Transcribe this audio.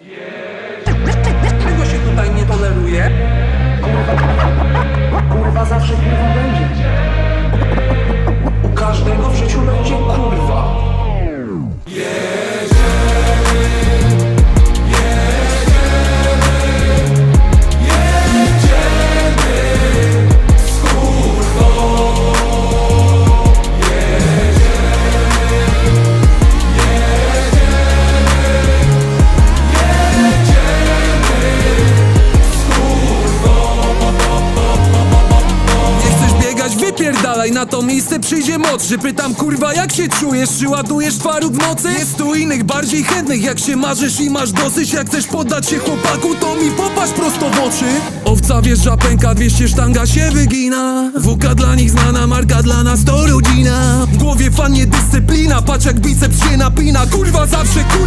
Yeah. Biegać, wypierdalaj Na to miejsce przyjdzie młodszy Pytam kurwa jak się czujesz, czy ładujesz twaróg w nocy? Jest tu innych, bardziej chętnych Jak się marzysz i masz dosyć Jak chcesz poddać się chłopaku, to mi popatrz prosto w oczy. Owca wjeżdża, pęka, 200 sztanga się wygina. Wuka dla nich znana, marka dla nas to rodzina. W głowie fan nie dyscyplina Patrz jak biceps się napina. Kurwa zawsze mamy